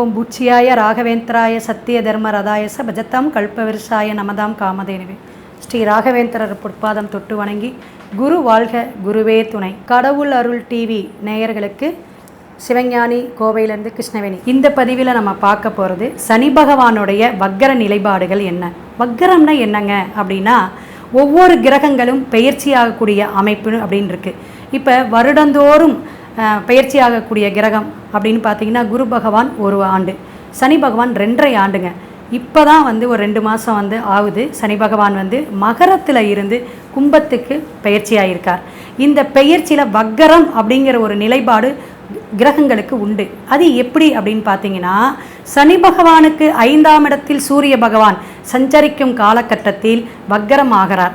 ஓம் புட்சியாய ராகவேந்திராய சத்திய தர்ம ரதாயச பஜத்தாம் கல்பவிருஷாய நமதாம் காமதேனுவே. ஸ்ரீ ராகவேந்திரர் பொற்பாதம் தொட்டு வணங்கி குரு வாழ்க குருவே துணை. கடவுள் அருள் டிவி நேயர்களுக்கு சிவஞானி கோவையிலேருந்து கிருஷ்ணவேணி. இந்த பதிவில் நம்ம பார்க்க போகிறது சனி பகவானுடைய வக்கர நிலைப்பாடுகள் என்ன? வக்கரம்னா என்னங்க? அப்படின்னா ஒவ்வொரு கிரகங்களும் பெயர்ச்சியாகக்கூடிய அமைப்பு அப்படின்னு இருக்குது இப்போ வருடந்தோறும் பயிற்சியாகக்கூடிய கிரகம் அப்படின்னு பார்த்தீங்கன்னா குரு பகவான் ஒரு ஆண்டு. சனி பகவான் ரெண்டரை ஆண்டுங்க. இப்போ தான் வந்து ஒரு ரெண்டு மாதம் வந்து ஆகுது. சனி பகவான் வந்து மகரத்தில் இருந்து கும்பத்துக்கு பயிற்சியாயிருக்கார். இந்த பெயர்ச்சியில் வக்கரம் அப்படிங்கிற ஒரு நிலைப்பாடு கிரகங்களுக்கு உண்டு. அது எப்படி அப்படின்னு பார்த்தீங்கன்னா சனி பகவானுக்கு ஐந்தாம் இடத்தில் சூரிய பகவான் சஞ்சரிக்கும் காலகட்டத்தில் வக்கரம் ஆகிறார்.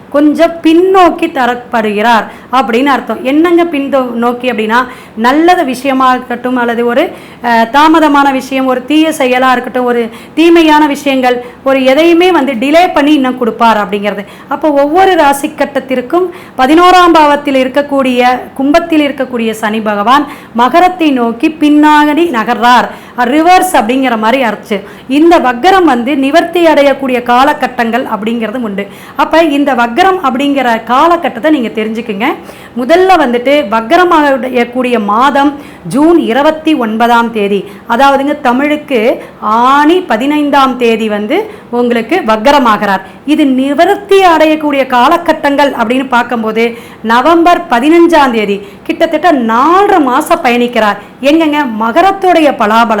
கொஞ்சம் பின்னோக்கி தரப்படுகிறார் அப்படின்னு அர்த்தம். என்னங்க பின் நோக்கி அப்படின்னா நல்லத விஷயமா இருக்கட்டும் அல்லது ஒரு தாமதமான விஷயம் ஒரு தீய செயலாக இருக்கட்டும் ஒரு தீமையான விஷயங்கள் ஒரு எதையுமே வந்து டிலே பண்ணி இன்னும் கொடுப்பார் அப்படிங்கிறது. அப்போ ஒவ்வொரு ராசி கட்டத்திற்கும் பதினோராம் பாவத்தில் இருக்கக்கூடிய கும்பத்தில் இருக்கக்கூடிய சனி பகவான் மகரத்தை நோக்கி பின்னாடி நகர்றார். ரிவர்ஸ் அப்படிங்கிற மாதிரி அரைச்சு. இந்த வக்கரம் வந்து நிவர்த்தி அடையக்கூடிய காலகட்டங்கள் அப்படிங்கிறது உண்டு. அப்போ இந்த வக்கரம் அப்படிங்கிற காலகட்டத்தை நீங்கள் தெரிஞ்சுக்குங்க. முதல்ல வந்துட்டு வக்கரமாகக்கூடிய மாதம் ஜூன் இருபத்தி ஒன்பதாம் தேதி. அதாவதுங்க தமிழுக்கு ஆணி பதினைந்தாம் தேதி வந்து உங்களுக்கு வக்கரமாகிறார் இது நிவர்த்தி அடையக்கூடிய காலகட்டங்கள் அப்படின்னு பார்க்கும்போது நவம்பர் பதினஞ்சாம் தேதி கிட்டத்தட்ட நாலரை மாதம் பயணிக்கிறார். எங்கங்க? மகரத்துடைய பலாபலம்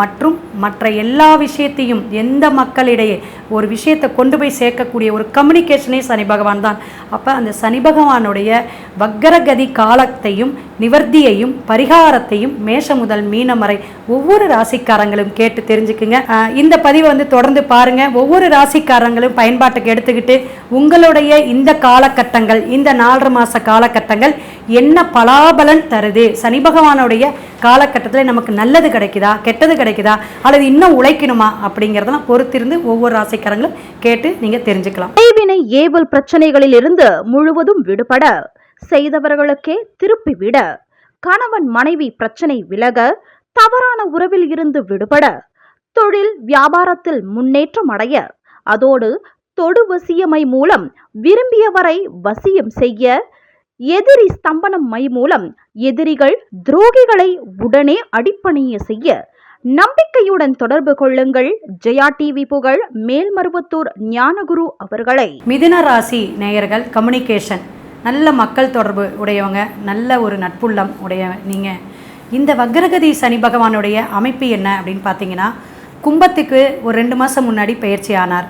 மற்றும் மற்ற எல்லா விஷயத்தையும் எந்த மக்களிடையே ஒரு விஷயத்தை கொண்டு போய் சேர்க்கக்கூடிய ஒரு கம்யூனிகேஷனே சனி பகவான் தான். அப்போ அந்த சனி பகவானுடைய வக்கரகதி காலத்தையும் நிவர்த்தியையும் பரிகாரத்தையும் மேஷ முதல் மீனம் வரை ஒவ்வொரு ராசிக்காரங்களும் கேட்டு தெரிஞ்சுக்குங்க. இந்த பதிவை வந்து தொடர்ந்து பாருங்க. ஒவ்வொரு ராசிக்காரங்களும் பயன்பாட்டுக்கு எடுத்துக்கிட்டு உங்களுடைய இந்த காலகட்டங்கள் இந்த நாலரை மாத காலகட்டங்கள் என்ன பலாபலன் தருது? சனி பகவானுடைய காலகட்டத்தில் நமக்கு நல்லது கிடைக்குதா? கெட்டது கிடைக்குதா? அல்லது இன்னும் உழைக்கணுமா? அப்படிங்கிறதெல்லாம் பொறுத்திருந்து ஒவ்வொரு ராசிக்காரங்களும் கேட்டு நீங்கள் தெரிஞ்சுக்கலாம். கைவினை ஏவல் பிரச்சனைகளில் இருந்து முழுவதும் விடுபட செய்தவர்களுக்கே திருப்பி விட கணவன் மனைவி பிரச்சனை விலக தவறான உறவில் இருந்து விடுபட தொழில் வியாபாரத்தில் முன்னேற்றம் அடைய அதோடு தொடு வசியமை மூலம் விரும்பியவரை வசியம் செய்ய எதிரி ஸ்தம்பனம் மை மூலம் எதிரிகள் துரோகிகளை உடனே அடிப்பணிய செய்ய நம்பிக்கையுடன் தொடர்பு கொள்ளுங்கள். ஜெயா டிவி புகழ் மேல்மருவத்தூர் ஞானகுரு அவர்களை. மிதுன ராசி நேயர்கள் கம்யூனிகேஷன். நல்ல மக்கள் தொடர்பு உடையவங்க நல்ல ஒரு நட்புள்ளம் உடைய நீங்கள் இந்த வக்ரகதி சனி பகவானுடைய அமைப்பு என்ன அப்படின்னு பார்த்தீங்கன்னா கும்பத்துக்கு ஒரு ரெண்டு மாதம் முன்னாடி பயிற்சி ஆனார்.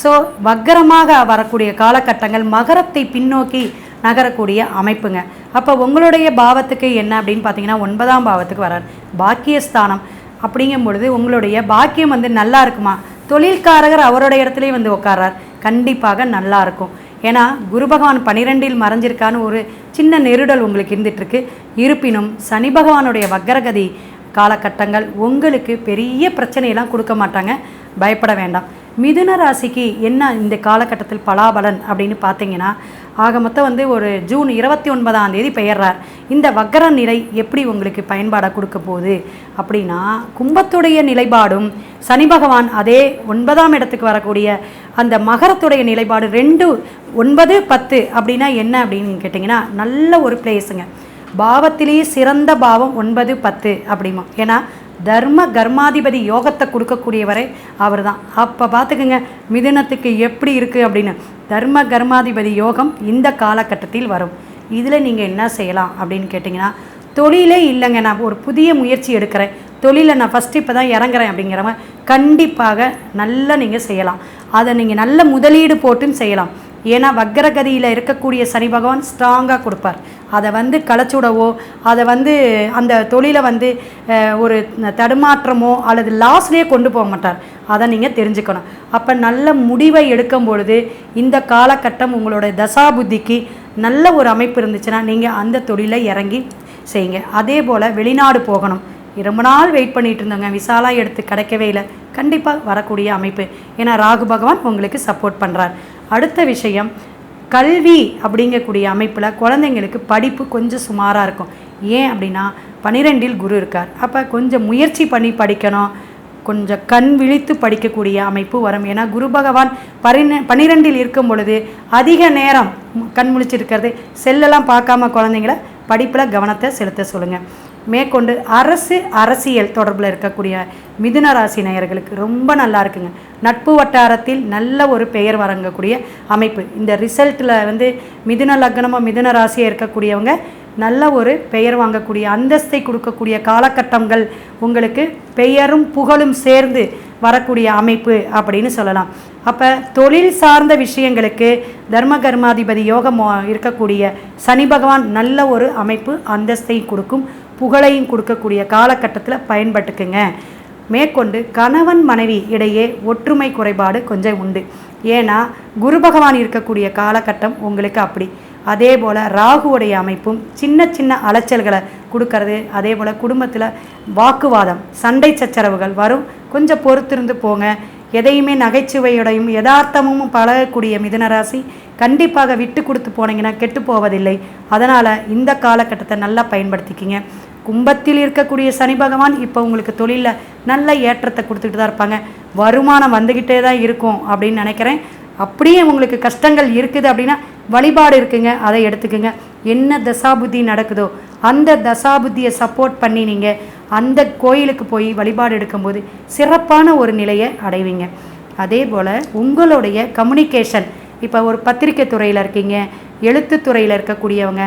ஸோ வக்கரமாக வரக்கூடிய காலகட்டங்கள் மகரத்தை பின்னோக்கி நகரக்கூடிய அமைப்புங்க. அப்போ உங்களுடைய பாவத்துக்கு என்ன அப்படின்னு பார்த்தீங்கன்னா ஒன்பதாம் பாவத்துக்கு வரார். பாக்கியஸ்தானம் அப்படிங்கும் பொழுது உங்களுடைய பாக்கியம் வந்து நல்லா இருக்குமா? தொழில்காரகர் அவருடைய இடத்துலையும் வந்து உட்கார்றார் கண்டிப்பாக நல்லா இருக்கும். ஏன்னா குரு பகவான் பனிரெண்டில் மறைஞ்சிருக்கான்னு ஒரு சின்ன நெருடல் உங்களுக்கு இருந்துட்டுருக்கு. இருப்பினும் சனி பகவானுடைய வக்கரகதி காலகட்டங்கள் உங்களுக்கு பெரிய பிரச்சனையெல்லாம் கொடுக்க மாட்டாங்க. பயப்பட வேண்டாம். மிதுன ராசிக்கு என்ன இந்த காலகட்டத்தில் பலாபலன் அப்படின்னு பார்த்தீங்கன்னா ஆக மொத்தம் வந்து ஒரு ஜூன் இருபத்தி ஒன்பதாம் தேதி பெயர்றார். இந்த வக்கர நிலை எப்படி உங்களுக்கு பயன்பாடாக கொடுக்க போகுது? அப்படின்னா கும்பத்துடைய நிலைப்பாடும் சனி பகவான் அதே ஒன்பதாம் இடத்துக்கு வரக்கூடிய அந்த மகரத்துடைய நிலைப்பாடு ரெண்டு ஒன்பது பத்து அப்படின்னா என்ன அப்படின்னு கேட்டிங்கன்னா நல்ல ஒரு பிளேஸுங்க பாவத்திலேயே சிறந்த பாவம் ஒன்பது பத்து அப்படிமா ஏன்னா தர்ம கர்மாதிபதி யோகத்தை கொடுக்கக்கூடியவரை அவர் தான் அப்போ பார்த்துக்குங்க மிதுனத்துக்கு எப்படி இருக்குது அப்படின்னு. தர்ம கர்மாதிபதி யோகம் இந்த காலகட்டத்தில் வரும். இதில் நீங்கள் என்ன செய்யலாம் அப்படின்னு கேட்டிங்கன்னா தொழிலே இல்லைங்க நான் ஒரு புதிய முயற்சி எடுக்கிறேன். தொழிலை நான் ஃபஸ்ட்டு இப்போ தான் இறங்குறேன் அப்படிங்கிறவங்க கண்டிப்பாக நல்லா நீங்கள் செய்யலாம். அதை நீங்கள் நல்ல முதலீடு போட்டும் செய்யலாம். ஏன்னா வக்கரகதியில் இருக்கக்கூடிய சனி பகவான் ஸ்ட்ராங்காக கொடுப்பார். அதை வந்து களைச்சுடவோ அதை வந்து அந்த தொழிலை வந்து ஒரு தடுமாற்றமோ அல்லது லாஸ்லேயே கொண்டு போக மாட்டார். அதை நீங்கள் தெரிஞ்சுக்கணும். அப்போ நல்ல முடிவை எடுக்கும் பொழுது இந்த காலகட்டம் உங்களோட தசாபுத்திக்கு நல்ல ஒரு அமைப்பு இருந்துச்சுன்னா நீங்கள் அந்த தொழிலை இறங்கி செய்யுங்க. அதே போல் வெளிநாடு போகணும். ரொம்ப நாள் வெயிட் பண்ணிட்டு இருந்தோங்க. விசாலாக எடுத்து கிடைக்கவே இல்லை. கண்டிப்பாக வரக்கூடிய அமைப்பு. ஏன்னா ராகு பகவான் உங்களுக்கு சப்போர்ட் பண்ணுறார் அடுத்த விஷயம் கல்வி அப்படிங்கக்கூடிய அமைப்பில் குழந்தைங்களுக்கு படிப்பு கொஞ்சம் சுமாராக இருக்கும். ஏன் அப்படின்னா பனிரெண்டில் குரு இருக்கார். அப்போ கொஞ்சம் முயற்சி பண்ணி படிக்கணும். கொஞ்சம் கண் விழித்து படிக்கக்கூடிய அமைப்பு வரும். ஏன்னா குரு பகவான் பரின பனிரெண்டில் இருக்கும் பொழுது அதிக நேரம் கண் முழிச்சிருக்கிறது. செல்லெல்லாம் பார்க்காம குழந்தைங்கள படிப்பில் கவனத்தை செலுத்த சொல்லுங்கள் மேற்கொண்டு அரசு அரசியல் தொடர்பில் இருக்கக்கூடிய மிதுன ராசி நேயர்களுக்கு ரொம்ப நல்லா இருக்குங்க. நட்பு வட்டாரத்தில் நல்ல ஒரு பெயர் வழங்கக்கூடிய அமைப்பு. இந்த ரிசல்ட்டில் வந்து மிதுன லக்னமோ மிதுன ராசியாக இருக்கக்கூடியவங்க நல்ல ஒரு பெயர் வாங்கக்கூடிய அந்தஸ்தை கொடுக்கக்கூடிய காலகட்டங்கள் உங்களுக்கு பெயரும் புகழும் சேர்ந்து வரக்கூடிய அமைப்பு அப்படின்னு சொல்லலாம். அப்போ தொழில் சார்ந்த விஷயங்களுக்கு தர்ம கர்மாதிபதி யோகம் இருக்கக்கூடிய சனி பகவான் நல்ல ஒரு அமைப்பு அந்தஸ்தை கொடுக்கும். புகழையும் கொடுக்கக்கூடிய காலகட்டத்தில் பயன்பட்டுக்குங்க. மேற்கொண்டு கணவன் மனைவி இடையே ஒற்றுமை குறைபாடு கொஞ்சம் உண்டு. ஏன்னா குரு பகவான் இருக்கக்கூடிய காலகட்டம் உங்களுக்கு அப்படி. அதே போல் ராகுவுடைய அமைப்பும் சின்ன சின்ன அலைச்சல்களை கொடுக்கறது அதே போல் குடும்பத்தில் வாக்குவாதம் சண்டை சச்சரவுகள் வரும். கொஞ்சம் பொறுத்திருந்து போங்க. எதையுமே நகைச்சுவையோடையும் யதார்த்தமும் பழகக்கூடிய மிதனராசி கண்டிப்பாக விட்டு கொடுத்து போனீங்கன்னா கெட்டு போவதில்லை. அதனால் இந்த காலகட்டத்தை நல்லா பயன்படுத்திக்கிங்க. கும்பத்தில் இருக்கக்கூடிய சனி பகவான் இப்போ உங்களுக்கு தொழிலில் நல்ல ஏற்றத்தை கொடுத்துட்டு தான் இருப்பாங்க. வருமானம் வந்துக்கிட்டே தான் இருக்கும் அப்படின்னு நினைக்கிறேன். அப்படியே உங்களுக்கு கஷ்டங்கள் இருக்குது அப்படின்னா வழிபாடு இருக்குங்க அதை எடுத்துக்குங்க. என்ன தசாபுத்தி நடக்குதோ அந்த தசாபுத்தியை சப்போர்ட் பண்ணி நீங்கள் அந்த கோயிலுக்கு போய் வழிபாடு எடுக்கும்போது சிறப்பான ஒரு நிலையை அடைவீங்க. அதே போல் உங்களுடைய கம்யூனிகேஷன் இப்போ ஒரு பத்திரிக்கை துறையில் இருக்கீங்க எழுத்துத்துறையில் இருக்கக்கூடியவங்க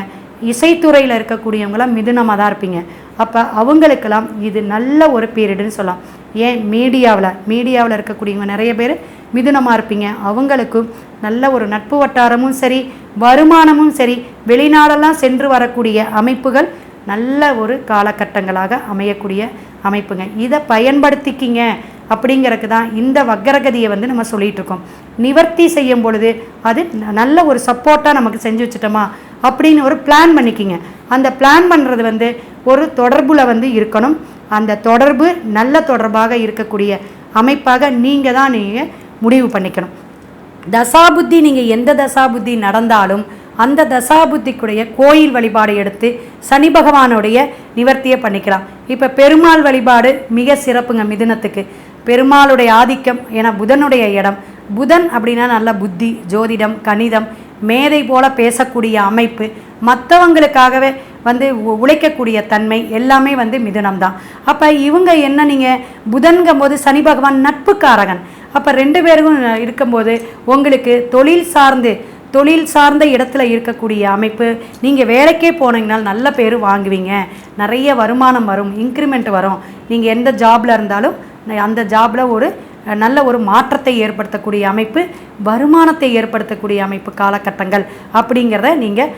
இசைத்துறையில் இருக்கக்கூடியவங்களாம் மிதுனமாக தான் இருப்பீங்க. அப்போ அவங்களுக்கெல்லாம் இது நல்ல ஒரு பீரியடுன்னு சொல்லலாம். ஏன்? மீடியாவில் மீடியாவில் இருக்கக்கூடியவங்க நிறைய பேர் மிதுனமாக இருப்பீங்க. அவங்களுக்கும் நல்ல ஒரு நட்பு வட்டாரமும் சரி வருமானமும் சரி வெளிநாடெல்லாம் சென்று வரக்கூடிய அமைப்புகள் நல்ல ஒரு காலகட்டங்களாக அமையக்கூடிய அமைப்புங்க. இதை பயன்படுத்திக்கிங்க அப்படிங்கிறதுக்கு தான் இந்த வக்கரகதியை வந்து நம்ம சொல்லிகிட்டு இருக்கோம். நிவர்த்தி செய்யும் பொழுது அது நல்ல ஒரு சப்போர்ட்டாக நமக்கு செஞ்சு வச்சுட்டோமா? அப்படின்னு ஒரு பிளான் பண்ணிக்கிங்க. அந்த பிளான் பண்ணுறது வந்து ஒரு தொடர்பில் வந்து இருக்கணும். அந்த தொடர்பு நல்ல தொடர்பாக இருக்கக்கூடிய அமைப்பாக நீங்கள் தான் நீங்கள் முடிவு பண்ணிக்கணும். தசாபுத்தி நீங்கள் எந்த தசாபுத்தி நடந்தாலும் அந்த தசாபுத்திக்குடைய கோயில் வழிபாடு எடுத்து சனி பகவானுடைய நிவர்த்தியை பண்ணிக்கலாம். இப்போ பெருமாள் வழிபாடு மிக சிறப்புங்க மிதுனத்துக்கு. பெருமாளுடைய ஆதிக்கம் ஏன்னா புதனுடைய இடம். புதன் அப்படின்னா நல்ல புத்தி ஜோதிடம் கணிதம் மேதை போல பேசக்கூடிய அமைப்பு மற்றவங்களுக்காகவே வந்து உ- உழைக்கக்கூடிய தன்மை எல்லாமே வந்து மிதுனம் தான் அப்போ இவங்க என்ன நீங்கள் புதன்கும் போது சனி பகவான் நட்புக்காரகன். அப்போ ரெண்டு பேருக்கும் இருக்கும்போது உங்களுக்கு தொழில் சார்ந்து தொழில் சார்ந்த இடத்துல இருக்கக்கூடிய அமைப்பு நீங்கள் வேலைக்கே போனீங்கனால் நல்ல பேர் வாங்குவீங்க. நிறைய வருமானம் வரும் இன்க்ரிமெண்ட் வரும். நீங்கள் எந்த ஜாபில் இருந்தாலும் அந்த ஜாபில் ஒரு நல்ல ஒரு மாற்றத்தை ஏற்படுத்தக்கூடிய அமைப்பு வருமானத்தை ஏற்படுத்தக்கூடிய அமைப்பு காலகட்டங்கள் அப்படிங்கிறத நீங்கள்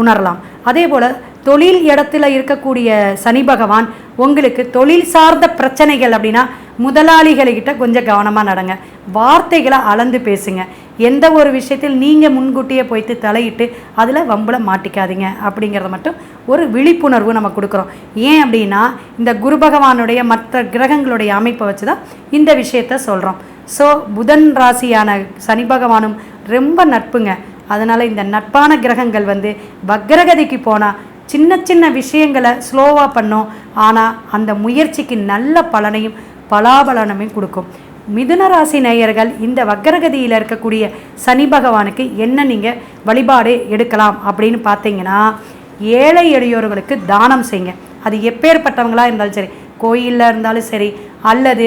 உணரலாம். அதே போல் தொழில் இடத்துல இருக்கக்கூடிய சனி பகவான் உங்களுக்கு தொழில் சார்ந்த பிரச்சனைகள் அப்படின்னா முதலாளிகள்கிட்ட கொஞ்சம் கவனமாக நடங்க. வார்த்தைகளை அளந்து பேசுங்க. எந்த ஒரு விஷயத்தில் நீங்கள் முன்கூட்டியே போய்த்து தலையிட்டு அதில் வம்புல மாட்டிக்காதீங்க அப்படிங்கிறத மட்டும் ஒரு விழிப்புணர்வு நம்ம கொடுக்குறோம். ஏன் அப்படின்னா இந்த குரு பகவானுடைய மற்ற கிரகங்களுடைய அமைப்பை வச்சு தான் இந்த விஷயத்த சொல்கிறோம் ஸோ புதன் ராசியான சனி பகவானும் ரொம்ப நட்புங்க. அதனால் இந்த நட்பான கிரகங்கள் வந்து வக்ரகதிக்கு போனால் சின்ன சின்ன விஷயங்களை ஸ்லோவாக பண்ணும். ஆனால் அந்த முயற்சிக்கு நல்ல பலனையும் பலாபலனமையும் கொடுக்கும். மிதுன ராசி நேயர்கள் இந்த வக்கரகதியில் இருக்கக்கூடிய சனி பகவானுக்கு என்ன நீங்கள் வழிபாடு எடுக்கலாம் அப்படின்னு பார்த்தீங்கன்னா ஏழை எளியோர்களுக்கு தானம் செய்யுங்க. அது எப்பேற்பட்டவங்களாக இருந்தாலும் சரி கோயிலில் இருந்தாலும் சரி அல்லது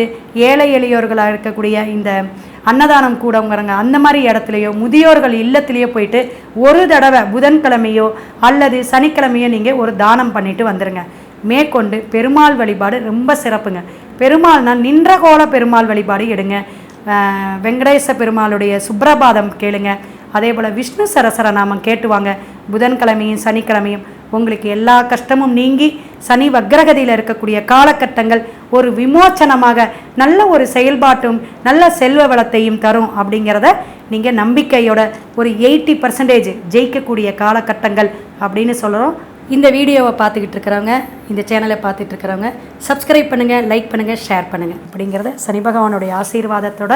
ஏழை எளியோர்களாக இருக்கக்கூடிய இந்த அன்னதானம் கூடங்கிறங்க அந்த மாதிரி இடத்துலையோ முதியோர்கள் இல்லத்திலேயோ போயிட்டு ஒரு தடவை புதன்கிழமையோ அல்லது சனிக்கிழமையோ நீங்கள் ஒரு தானம் பண்ணிட்டு வந்துடுங்க மேற்கொண்டு பெருமாள் வழிபாடு ரொம்ப சிறப்புங்க. பெருமாள்னா நின்ற கோல பெருமாள் வழிபாடு எடுங்க. வெங்கடேச பெருமாளுடைய சுப்ரபாதம் கேளுங்க. அதே போல் விஷ்ணு சரசர நாமம் கேட்டுவாங்க. புதன்கிழமையும் சனிக்கிழமையும் உங்களுக்கு எல்லா கஷ்டமும் நீங்கி சனி வக்ரகதியில் இருக்கக்கூடிய காலகட்டங்கள் ஒரு விமோச்சனமாக நல்ல ஒரு செயல்பாட்டும் நல்ல செல்வ வளத்தையும் தரும் அப்படிங்கிறத நீங்கள் நம்பிக்கையோட ஒரு எயிட்டி பர்சன்டேஜ் ஜெயிக்கக்கூடிய காலகட்டங்கள் அப்படின்னு சொல்கிறோம் இந்த வீடியோவை பார்த்துக்கிட்டு இருக்கிறவங்க இந்த சேனலை பார்த்துட்டு இருக்கிறவங்க சப்ஸ்கிரைப் பண்ணுங்கள் லைக் பண்ணுங்கள் ஷேர் பண்ணுங்கள் அப்படிங்கிறத சனி பகவானுடைய ஆசீர்வாதத்தோட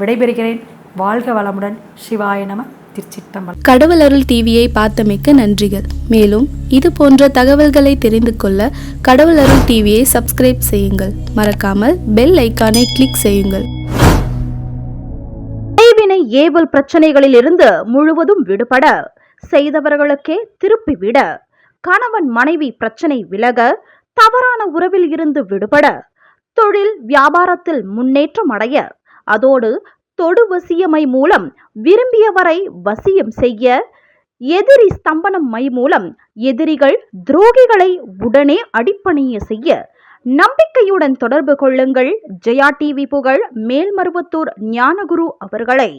விடைபெறுகிறேன். வாழ்க வளமுடன். சிவாய நம. திருச்சிட்டம்பலம். கடவுள் அருள் டிவியை பார்த்தமைக்க நன்றிகள். மேலும் இது போன்ற தகவல்களை தெரிந்து கொள்ள கடவுள் அருள் டிவியை சப்ஸ்கிரைப் செய்யுங்கள். மறக்காமல் பெல் ஐக்கானை கிளிக் செய்யுங்கள். ஏவல் பிரச்சனைகளில் இருந்து முழுவதும் விடுபட செய்தவர்களுக்கே திருப்பிவிட கணவன் மனைவி பிரச்சனை விலக தவறான உறவில் இருந்து விடுபட தொழில் வியாபாரத்தில் முன்னேற்றம் அடைய அதோடு தொடு வசியமை மூலம் விரும்பியவரை வசியம் செய்ய எதிரி ஸ்தம்பனம் மை மூலம் எதிரிகள் துரோகிகளை உடனே அடிப்பணிய செய்ய நம்பிக்கையுடன் தொடர்பு கொள்ளுங்கள். ஜெயா டிவி புகழ் மேல்மருவத்தூர் ஞானகுரு அவர்களை.